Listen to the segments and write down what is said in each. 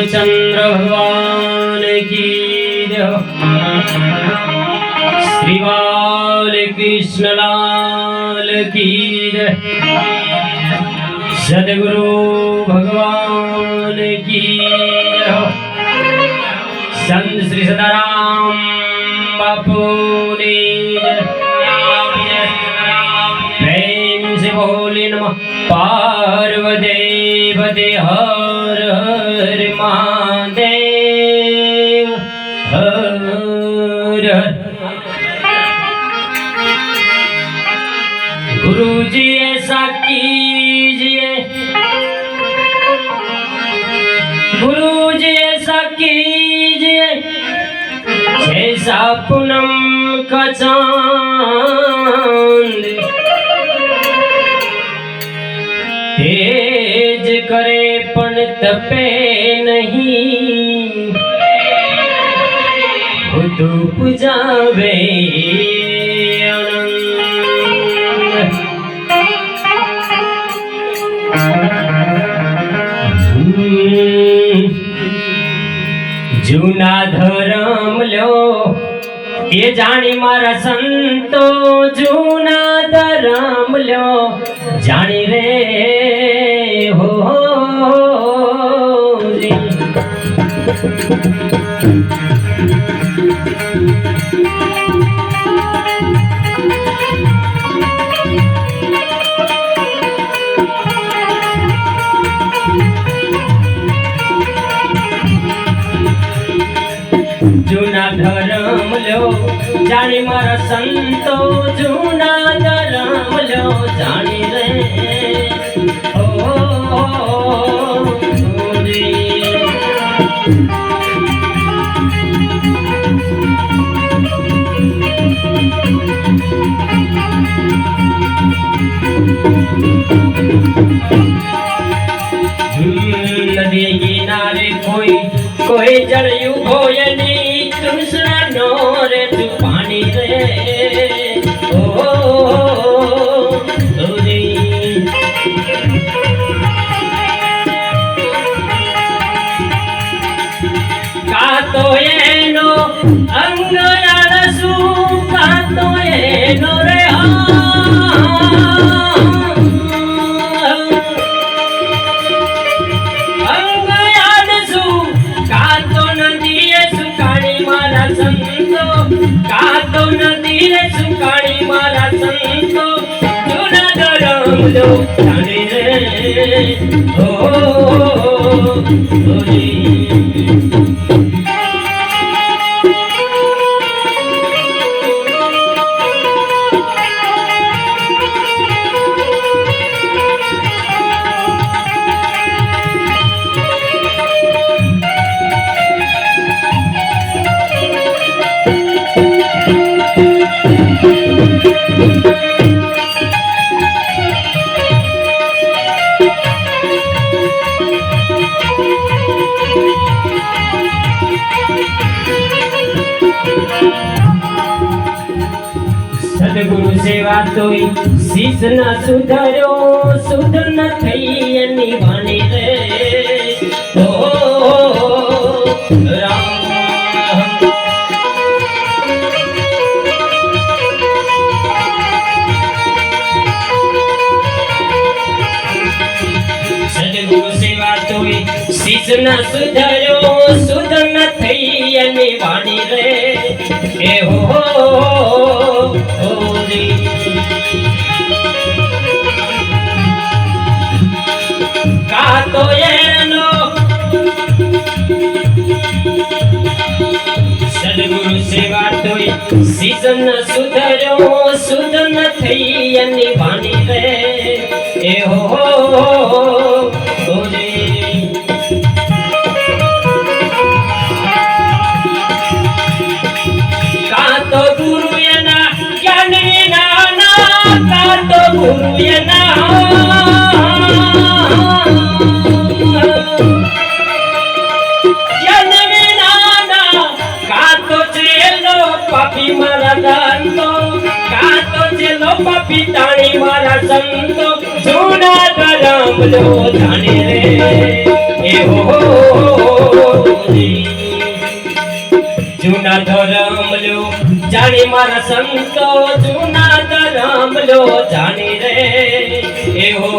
चंद्र भगवान की जय श्री बाल कृष्ण लाल की जय सदगुरु भगवान की जय संत श्री सदाराम बापू ने जय प्रेम से बोले नमः पार्वती पते ગુરુજી એસા કીજીએ ગુરુજી એસા કીજીએ જૈસા પૂનમ કચાંદ તેજ કરે પણ તપે નહીં. ધૂપ જૂના ધરમ લ્યો એ જાણી મારા સંતો જૂના ધરમ લ્યો જાણી રે હો રે. જૂના ધરમ લો જાણી મારા સંતો જૂના ધરમ લો જાણી રે. કોઈ કોઈ જળયું હોયની કૃષ્ણ નો રે તું પાણી રે. કાતો એનો અંગ અળસુ કાતો એનો રે અંગયાડસુ ધરમ લો જાણે રે સદગુરુ સેવા તોય શીશ ન સુધર્યો સુધ ન થઈ એની વાણી રે સદગુરુ સુધર્યો સુધ ન થઈ એની વાણી રે એ હો. કાતો એનો સદગુરુ સેવા તોય સીઝન સુધર્યો સુધ ન થઈ એની વાણી રે. એ હો પાપી મારા દાંતો કાતો ચેલો પાપી તાણી મારા સંતો. જૂના ધરમ લો જાણી રે, એ હો જૂના ધરમ લો જાણે મારા સંતો જૂના ધરમ લો જાણે રે, એ હો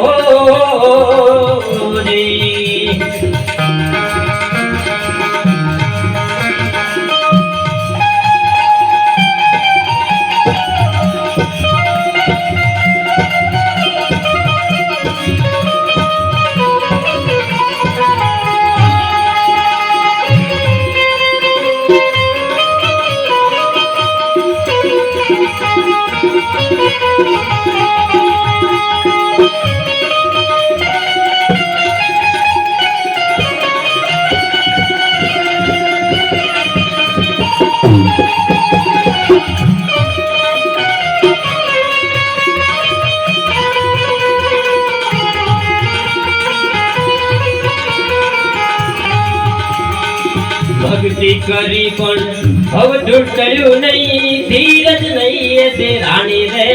ભક્તિ કરી પણ ભવ તૂટ્યું નહીં, ધીરજ નહીં તે રાણી રે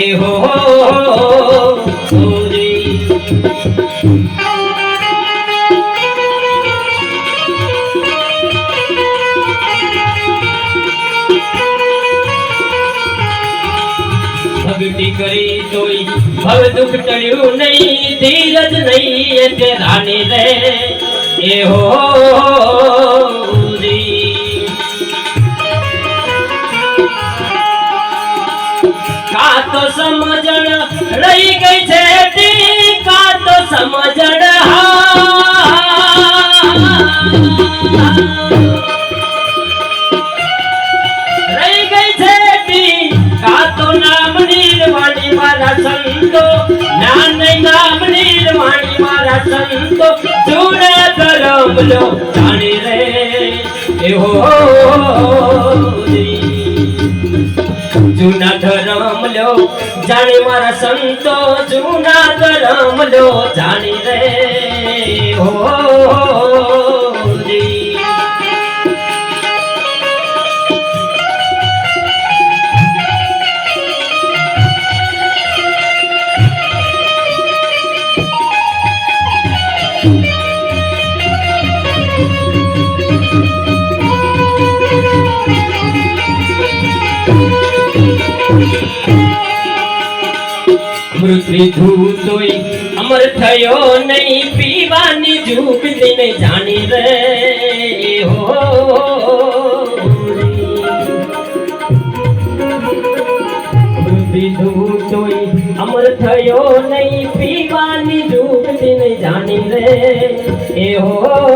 એ હો. ભક્તિ કરી તોય ભવ દુઃખ ટળ્યું નહીં, ધીરજ નહીં તે રાણી રે સમજણ રહી ગઈ છે કા તો સમજણ હા. મારા સંતો જૂના ધરમ લો જાણી રે. એ હો જૂના ધરમ લો જાણી મારા સંતો, જૂના ધરમ લો જાણી રે. પૃથ્વી ધૂતોય અમર થયો નહીં, પીવાની જૂક ને જાણી રે. હો પૃથ્વી ધૂતોય અમર થયો નહીં, પીવાની જુગતી ને જાણી રે. એ હો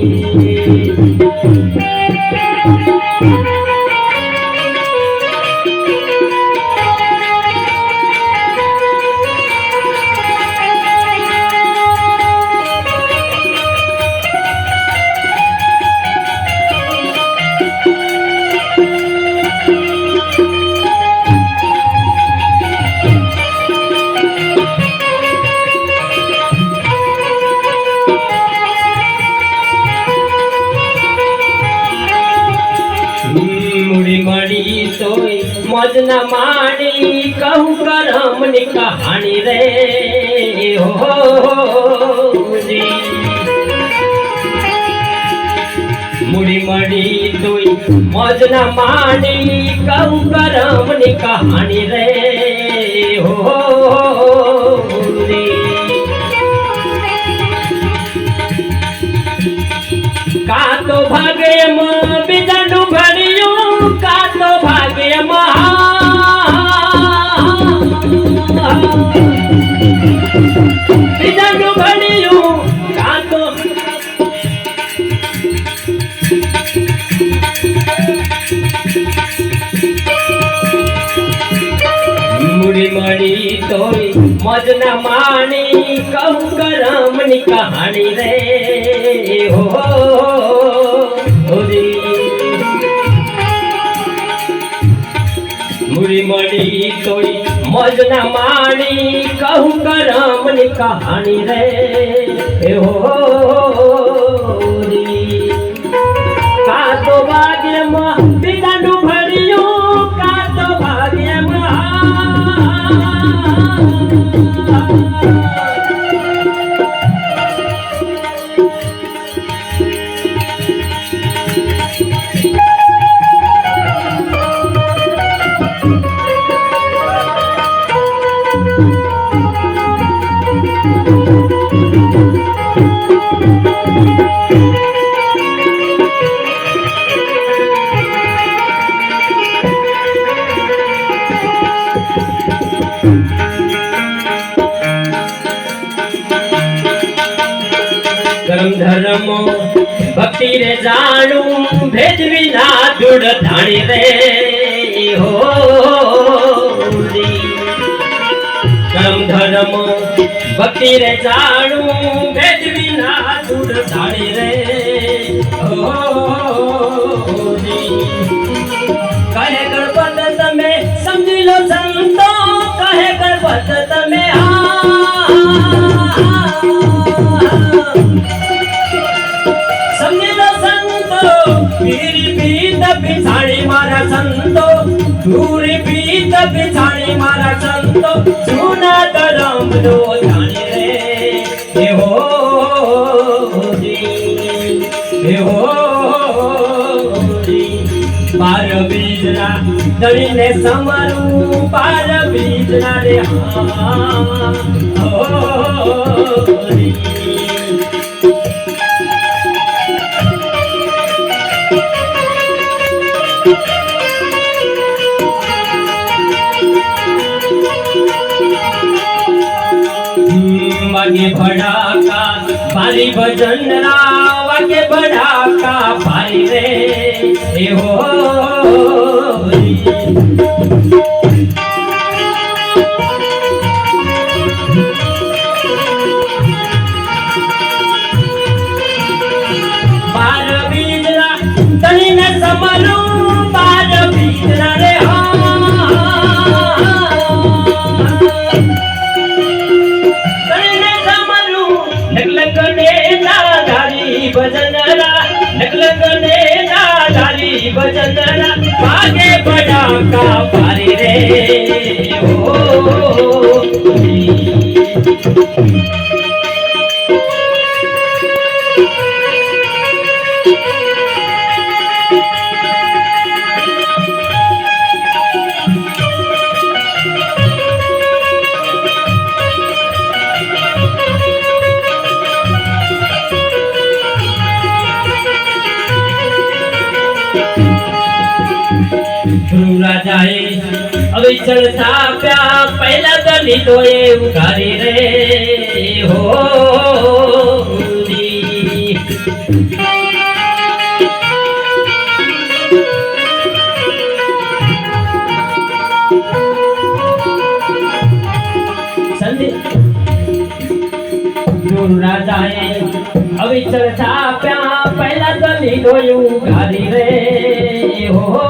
રી. કહાણી રે હો. મૂડી મળી તોય મોજ ન માણી કઉ કરમની કહાણી રે હો. કા તો ભાગ્યમાં બીજાનું ભર્યું મજના માણી કહું કરમની કહાણી રે હો મુરી મળી તોડી મજના માણી કહું કરમની કહાણી રે એ હોરી કા તો ભાગ્યમાં પિતાનું ભર્યું કાતો ભાગ્યમાં ધર્મ ભક્તિ રે જાણું વેદ વિના દૂર ધાણી પાર બીજના દળીને સમરું પાર બીજના રે હા ભારી ભજન રા વાગે ભડાકા ભારી રે એ બડાકા પારી રે ઓ હવે ચડતા પ્યા પહેલા લીધો એ ઉઘારી રે. હો રાજાએ હવે ચડતા પ્યા પહેલા દલિતો એ ઘારી રે. હો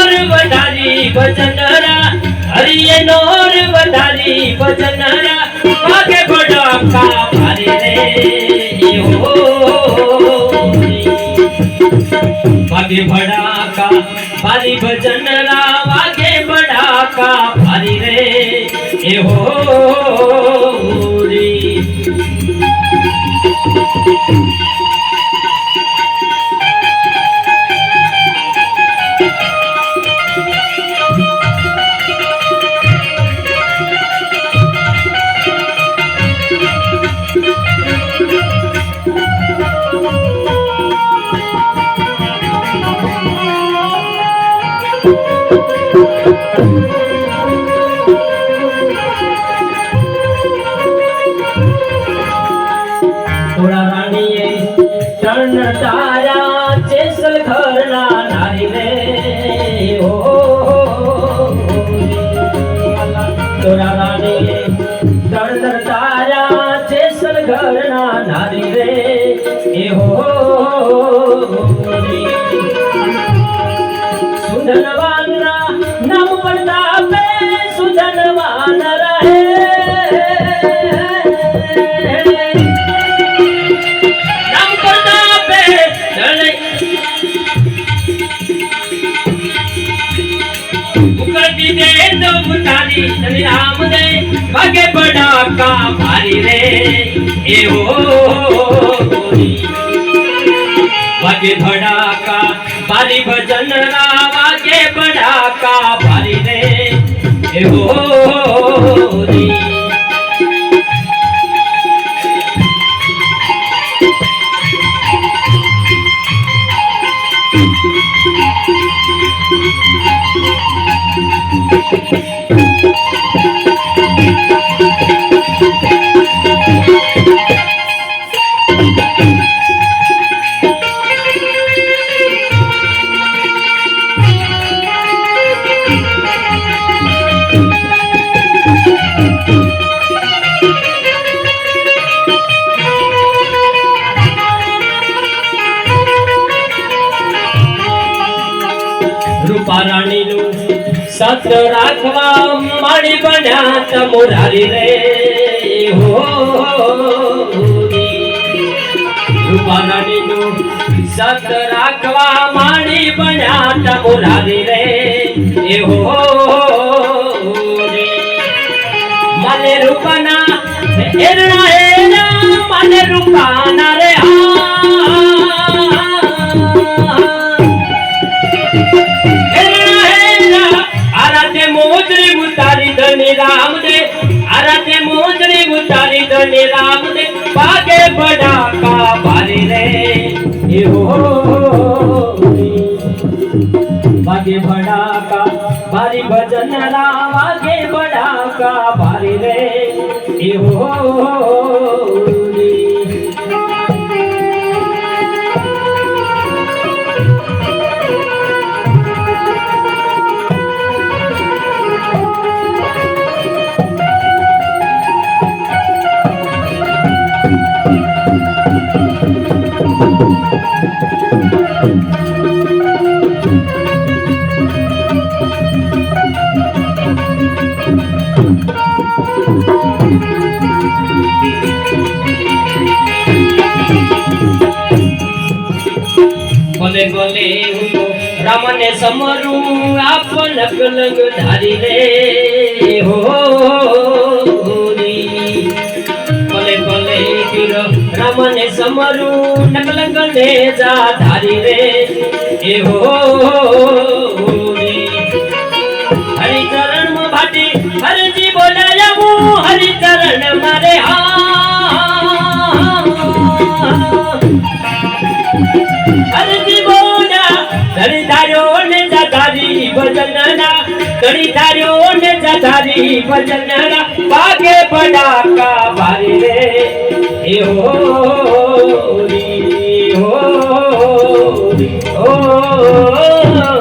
વાગે ભડાકા ભારી ભજન રા વાગે ભડાકા. ભારી રે એ હો એવો વાગે ભડાકા ભારી ભજન રા વાગે ભડાકા ભારી રે એવો રૂપારાણીનું સત રાખવા માણી બન્યા તમુરારી રે. હો રૂપારાણીનું સત રાખવા માણી બન્યા તમુરારી રે. એ હો મને રૂપાના એરણા એરણા, મને રૂપાના રે. હા. ઉતારી ધની રામ દે આરાતે મોજણી ઉતારી ધની રામ દે પાગે બડાકા ભારી રે. વાગે બડાકા ભારી ભજન રામ. વાગે બડાકા ભારી રે. એ હો રામને આપ લગ લગ ધારી રે હો. ભલે ભલે વીર રામને સમરું નકલંગ લે જા ધારી રે એ હો ભજનના ધણી ધાર્યો ને જધારી ભજનના વાગે બડાકા ભારી રે હો રી, હો હો